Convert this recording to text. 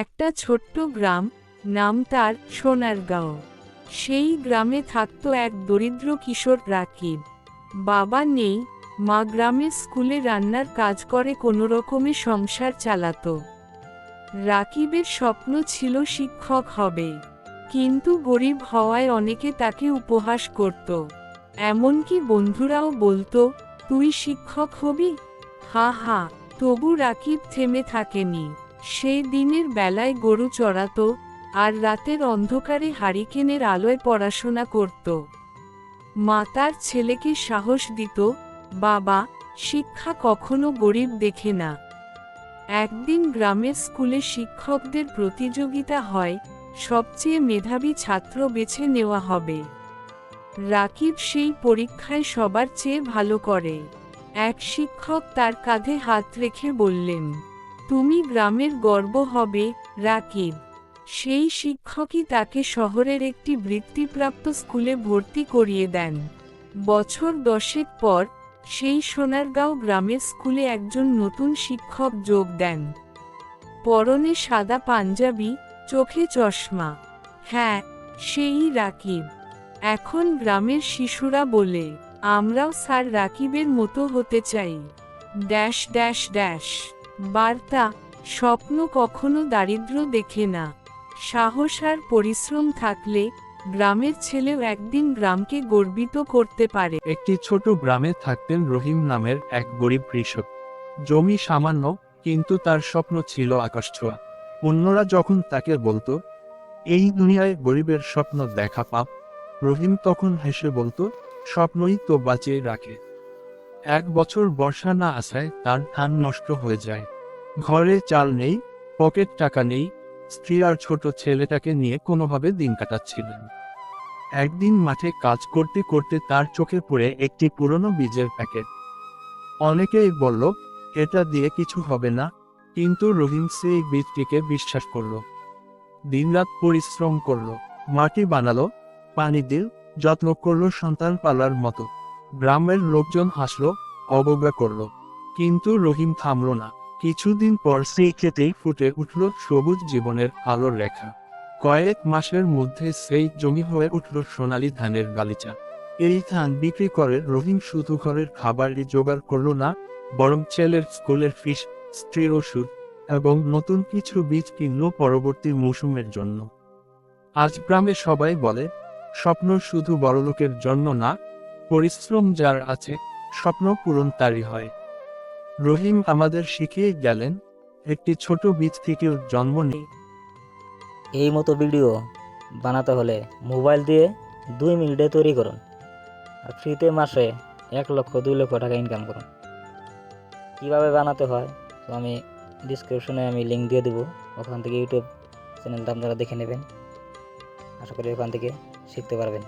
একটা ছোট্ট গ্রাম, নাম তার সোনারগাঁও। সেই গ্রামে থাকত এক দরিদ্র কিশোর রাকিব। বাবা নেই, মা গ্রামের স্কুলে রান্নার কাজ করে, কোনো রকমে সংসার চালাত। রাকিবের স্বপ্ন ছিল শিক্ষক হবে। কিন্তু গরিব হওয়ায় অনেকে তাকে উপহাস করত। এমনকি বন্ধুরাও বলতো, তুই শিক্ষক হবি? হা হা। তবু রাকিব থেমে থাকেনি। সে দিনের বেলায় গরু চড়াতো আর রাতের অন্ধকারে হারিকেনের আলোয় পড়াশোনা করত। মা তার ছেলেকে সাহস দিত, বাবা, শিক্ষা কখনো গরিব দেখে না। একদিন গ্রামের স্কুলে শিক্ষকদের প্রতিযোগিতা হয়, সবচেয়ে মেধাবী ছাত্র বেছে নেওয়া হবে। রাকিব সেই পরীক্ষায় সবার চেয়ে ভালো করে। এক শিক্ষক তার কাঁধে হাত রেখে বললেন তুমি গ্রামের গর্ব হবে, রাকিব। সেই শিক্ষকই তাকে শহরের একটি বৃত্তিপ্রাপ্ত স্কুলে ভর্তি করিয়ে দেন। বছর দশেক পর, সেই সোনারগাঁও গ্রামের স্কুলে একজন নতুন শিক্ষক যোগ দেন। পরনে সাদা পাঞ্জাবি, চোখে চশমা। হ্যাঁ সেই রাকিব। এখন গ্রামের শিশুরা বলে, আমরাও স্যার রাকিবের মতো হতে চাই। Dash dash dash. বার্তা, স্বপ্ন কখনো দারিদ্র্য দেখে না। সাহস আর পরিশ্রম থাকলে গ্রামের ছেলেও একদিন গ্রামকে গর্বিত করতে পারে। একটি ছোট গ্রামে থাকতেন রহিম নামের এক গরিব কৃষক। জমি সামান্য, কিন্তু তার স্বপ্ন ছিল আকাশ ছোঁয়া। অন্যরা যখন তাকে বলতো, এই দুনিয়ায় গরিবের স্বপ্ন দেখা পাপ, রহিম তখন হেসে বলতো, স্বপ্নই তো বাঁচিয়ে রাখে। এক বছর বর্ষা না আসায় তার ধান নষ্ট হয়ে যায়। ঘরে চাল নেই, পকেট টাকা নেই, স্ত্রী আর ছোট ছেলেটাকে নিয়ে কোনোভাবে দিন কাটাচ্ছিলেন। একদিন মাঠে কাজ করতে করতে তার চোখে পড়ে একটি পুরনো বীজের প্যাকেট। অনেকেই বলল, এটা দিয়ে কিছু হবে না। কিন্তু রহিম সেই বীজটিকে বিশ্বাস করল। দিনরাত পরিশ্রম করল, মাটি বানালো, পানি দিল, যত্ন করল সন্তান পালার মতো। গ্রামের লোকজন হাসলো, অবজ্ঞা করল। কিন্তু রহিম থামলো না। কিছুদিন পর সেই ক্ষেতেই ফুটে উঠল সবুজ জীবনের আলোর রেখা। কয়েক মাসের মধ্যে সেই জমি হয়ে উঠল সোনালী ধানের গালিচা এই ধান বিক্রি করে রহিম শুধু ঘরের খাবারই জোগাড় করল না, বরং ছেলের স্কুলের ফিস, স্ত্রীর ওষুধ এবং নতুন কিছু বীজ কিনল পরবর্তী মৌসুমের জন্য। আজ গ্রামে সবাই বলে, স্বপ্ন শুধু বড়লোকের জন্য না পরিশ্রম যার আছে, স্বপ্ন পূরণ তারই হয়। রহিম আমাদের শিখিয়ে গেলেন, একটি ছোট বীজ থেকেও জন্ম নেই এই মতো ভিডিও বানাতে হলে মোবাইল দিয়ে দুই মিনিটে তৈরি করুন আর ফ্রিতে মাসে এক লক্ষ, দুই লক্ষ টাকা ইনকাম করুন। কীভাবে বানাতে হয়, তো আমি ডিসক্রিপশনে আমি লিঙ্ক দিয়ে দেবো। ওখান থেকে ইউটিউব চ্যানেলটা আপনারা দেখে নেবেন। আশা করি ওখান থেকে শিখতে পারবেন।